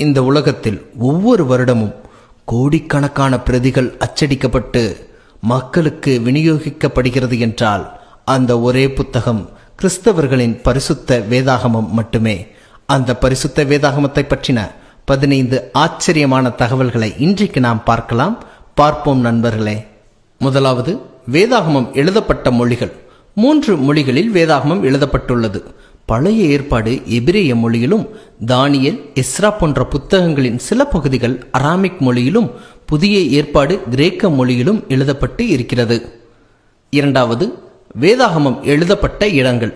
இந்த உலகத்தில் ஒவ்வொரு வருடமும் கோடிக்கணக்கான பிரதிகள் அச்சடிக்கப்பட்டு மக்களுக்கு விநியோகிக்கப்படுகிறது என்றால் அந்த ஒரே புத்தகம் கிறிஸ்தவர்களின் பரிசுத்த வேதாகமம் மட்டுமே. அந்த பரிசுத்த வேதாகமத்தை பற்றின பதினைந்து ஆச்சரியமான தகவல்களை இன்றைக்கு நாம் பார்க்கலாம். பார்ப்போம் நண்பர்களே. முதலாவது வேதாகமம் எழுதப்பட்ட மொழிகள். மூன்று மொழிகளில் வேதாகமம் எழுதப்பட்டுள்ளது. பழைய ஏற்பாடு எபிரேய மொழியிலும் தானியல் எஸ்ரா போன்ற புத்தகங்களின் சில பகுதிகள் அராமிக் மொழியிலும் புதிய ஏற்பாடு கிரேக்க மொழியிலும் எழுதப்பட்டு இருக்கிறது. இரண்டாவது வேதாகமம் எழுதப்பட்ட இடங்கள்.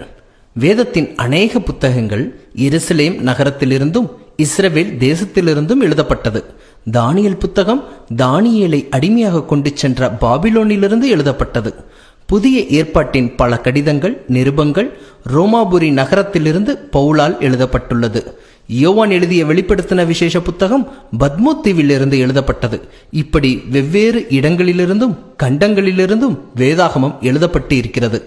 வேதத்தின் அநேக புத்தகங்கள் எருசலேம் நகரத்திலிருந்தும் இஸ்ரவேல் தேசத்திலிருந்தும் எழுதப்பட்டது. தானியல் புத்தகம் தானியலை அடிமையாக கொண்டு சென்ற பாபிலோனிலிருந்து எழுதப்பட்டது. புதிய ஏற்பாட்டின் பல கடிதங்கள் நிருபங்கள் ரோமாபுரி நகரத்திலிருந்து பவுலால் எழுதப்பட்டுள்ளது. யோவான் எழுதிய வெளிப்படுத்தின விசேஷ புத்தகம் பத்மோத்தீவிலிருந்து எழுதப்பட்டது. இப்படி வெவ்வேறு இடங்களிலிருந்தும் கண்டங்களிலிருந்தும் வேதாகமம் எழுதப்பட்டு இருக்கிறது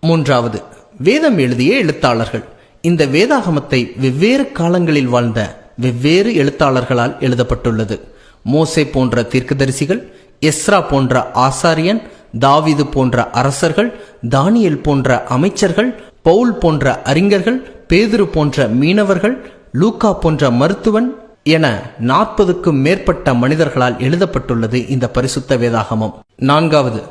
மூன்றாவது வேதம் எழுதிய எழுத்தாளர்கள். இந்த வேதாகமத்தை வெவ்வேறு காலங்களில் வாழ்ந்த வெவ்வேறு எழுத்தாளர்களால் எழுதப்பட்டுள்ளது. மோசே போன்ற தீர்க்கதரிசிகள் எஸ்ரா போன்ற ஆசாரியன் தாவீது போன்ற அரசர்கள் தானியல் போன்ற அமைச்சர்கள் பவுல் போன்ற அறிஞர்கள் பேதுரு போன்ற மீனவர்கள் லூக்கா போன்ற மருத்துவன் என நாற்பதுக்கும் மேற்பட்ட மனிதர்களால் எழுதப்பட்டுள்ளது இந்த பரிசுத்த வேதாகமம். நான்காவது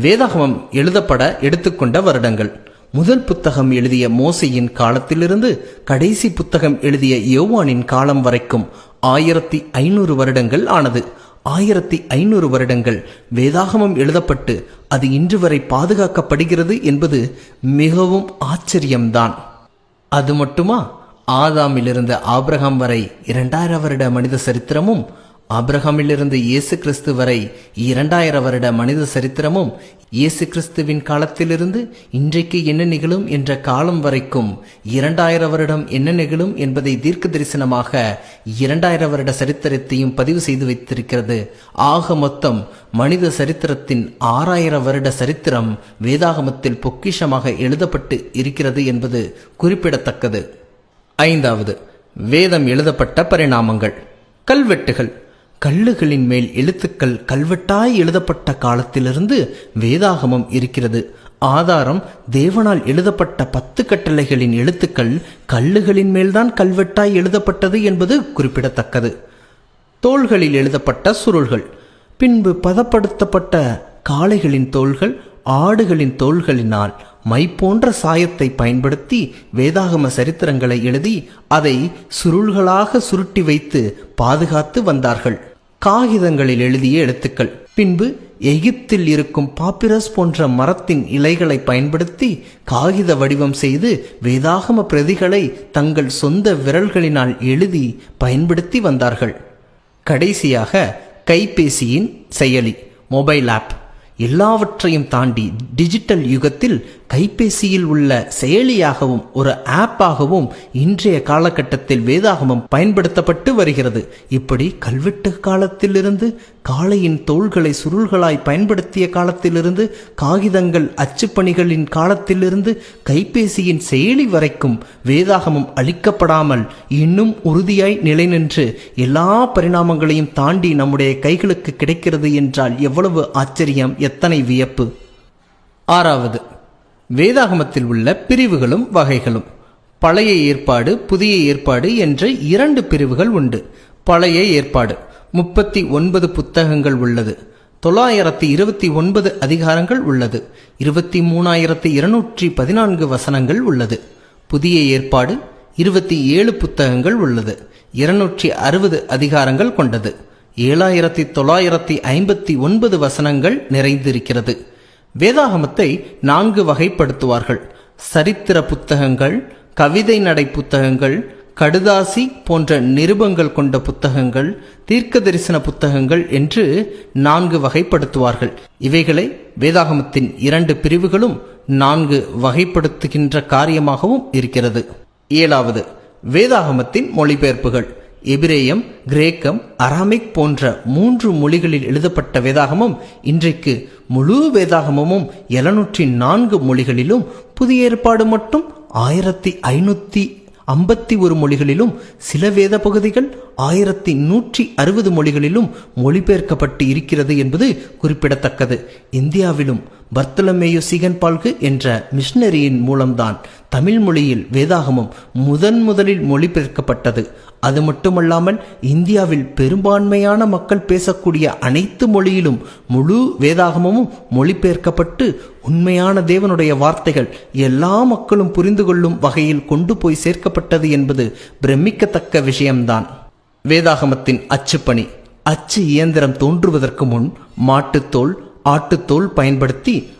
வேதாகமம் எழுதப்பட எடுத்துக்கொண்ட வருடங்கள். முதல் புத்தகம் எழுதிய மோசையின் காலத்திலிருந்து கடைசி புத்தகம் எழுதிய யோவானின் காலம் வரைக்கும் ஆயிரத்தி ஐநூறு வருடங்கள் ஆனது. ஆயிரத்தி ஐநூறு வருடங்கள் வேதாகமம் எழுதப்பட்டு அது இன்று வரை பாதுகாக்கப்படுகிறது என்பது மிகவும் ஆச்சரியம்தான். அது மட்டுமா? ஆதாமிலிருந்து ஆப்ரஹாம் வரை இரண்டாயிரம் வருட மனித சரித்திரமும் ஆபிரகாமிலிருந்து இயேசு கிறிஸ்து வரை இரண்டாயிரம் வருட மனித சரித்திரமும் இயேசு கிறிஸ்துவின் காலத்திலிருந்து இன்றைக்கு என்ன நிகழும் என்ற காலம் வரைக்கும் இரண்டாயிரம் வருடம் என்ன நிகழும் என்பதை தீர்க்க தரிசனமாக இரண்டாயிரம் வருட சரித்திரத்தையும் பதிவு செய்து வைத்திருக்கிறது. ஆக மொத்தம் மனித சரித்திரத்தின் ஆறாயிரம் வருட சரித்திரம் வேதாகமத்தில் பொக்கிஷமாக எழுதப்பட்டு இருக்கிறது என்பது குறிப்பிடத்தக்கது. ஐந்தாவது வேதம் எழுதப்பட்ட பரிணாமங்கள். கல்வெட்டுகள். கல்லுகளின் மேல் எழுத்துக்கள் கல்வெட்டாய் எழுதப்பட்ட காலத்திலிருந்து வேதாகமம் இருக்கிறது. ஆதாரம் தேவனால் எழுதப்பட்ட பத்து கட்டளைகளின் எழுத்துக்கள் கல்லுகளின் மேல்தான் கல்வெட்டாய் எழுதப்பட்டது என்பது குறிப்பிடத்தக்கது. தோள்களில் எழுதப்பட்ட சுருள்கள் பின்பு பதப்படுத்தப்பட்ட காளைகளின் தோள்கள் ஆடுகளின் தோள்களினால் மை போன்ற சாயத்தை பயன்படுத்தி வேதாகம சரித்திரங்களை எழுதி அதை சுருள்களாக சுருட்டி வைத்து பாதுகாத்து வந்தார்கள். காகிதங்களில் எழுதிய எழுத்துக்கள். பின்பு எகிப்தில் இருக்கும் பாப்பிரஸ் போன்ற மரத்தின் இலைகளை பயன்படுத்தி காகித வடிவம் செய்து வேதாகம பிரதிகளை தங்கள் சொந்த விரல்களினால் எழுதி பயன்படுத்தி வந்தார்கள். கடைசியாக கைபேசியின் செயலி மொபைல் ஆப் எல்லாவற்றையும் தாண்டி டிஜிட்டல் யுகத்தில் கைபேசியில் உள்ள செயலியாகவும் ஒரு ஆப்பாகவும் இன்றைய காலகட்டத்தில் வேதாகமம் பயன்படுத்தப்பட்டு வருகிறது. இப்படி கல்வெட்டு காலத்திலிருந்து காளையின் தோள்களை சுருள்களாய் பயன்படுத்திய காலத்திலிருந்து காகிதங்கள் அச்சுப்பணிகளின் காலத்திலிருந்து கைபேசியின் செயலி வரைக்கும் வேதாகமம் அழிக்கப்படாமல் இன்னும் உறுதியாய் நிலைநின்று எல்லா பரிணாமங்களையும் தாண்டி நம்முடைய கைகளுக்கு கிடைக்கிறது என்றால் எவ்வளவு ஆச்சரியம் எத்தனை வியப்பு. ஆறாவது வேதாகமத்தில் உள்ள பிரிவுகளும் வகைகளும். பழைய ஏற்பாடு புதிய ஏற்பாடு என்ற இரண்டு பிரிவுகள் உண்டு. பழைய ஏற்பாடு. முப்பத்தி ஒன்பது புத்தகங்கள் உள்ளது. தொள்ளாயிரத்தி இருபத்தி ஒன்பது அதிகாரங்கள் உள்ளது. இருபத்தி மூணாயிரத்தி இருநூற்றி பதினான்கு வசனங்கள் உள்ளது. புதிய ஏற்பாடு இருபத்தி ஏழு புத்தகங்கள் உள்ளது. இருநூற்றி அறுபது அதிகாரங்கள் கொண்டது. ஏழாயிரத்தி தொள்ளாயிரத்தி ஐம்பத்தி ஒன்பது வசனங்கள் நிறைந்திருக்கிறது. வேதாகமத்தை நான்கு வகைப்படுத்துவார்கள். சரித்திர புத்தகங்கள் கவிதை நடை புத்தகங்கள் கடுதாசி போன்ற நிருபங்கள் கொண்ட புத்தகங்கள் தீர்க்க தரிசன புத்தகங்கள் என்று நான்கு வகைப்படுத்துவார்கள். இவைகளை வேதாகமத்தின் இரண்டு பிரிவுகளும் நான்கு வகைப்படுத்துகின்ற காரியமாகவும் இருக்கிறது. ஏழாவது வேதாகமத்தின் மொழிபெயர்ப்புகள். எபிரேயம் கிரேக்கம் அராமிக் போன்ற மூன்று மொழிகளில் எழுதப்பட்ட வேதாகமம் இன்றைக்கு முழு வேதாகமமும் எழுநூற்றி நான்கு மொழிகளிலும் புதிய ஏற்பாடு மட்டும் ஆயிரத்தி ஐநூத்தி ஐம்பத்தி ஒரு மொழிகளிலும் சில வேத பகுதிகள் ஆயிரத்தி நூற்றி அறுபது மொழிகளிலும் மொழிபெயர்க்கப்பட்டு இருக்கிறது என்பது குறிப்பிடத்தக்கது. இந்தியாவிலும் பர்த்தலமேயு சிகன் பால்கு என்ற மிஷனரியின் மூலம்தான் தமிழ் மொழியில் வேதாகமம் முதன் முதலில் மொழிபெயர்க்கப்பட்டது. அது மட்டுமல்லாமல் இந்தியாவில் பெரும்பான்மையான மக்கள் பேசக்கூடிய அனைத்து மொழியிலும் முழு வேதாகமமும் மொழிபெயர்க்கப்பட்டு உண்மையான தேவனுடைய வார்த்தைகள் எல்லா மக்களும் புரிந்து கொள்ளும் வகையில் கொண்டு போய் சேர்க்கப்பட்டது என்பது பிரமிக்கத்தக்க விஷயம்தான். வேதாகமத்தின் அச்சுப்பணி. அச்சு இயந்திரம் தோன்றுவதற்கு முன் மாட்டுத்தோல் ஆட்டுத்தோல் பயன்படுத்தி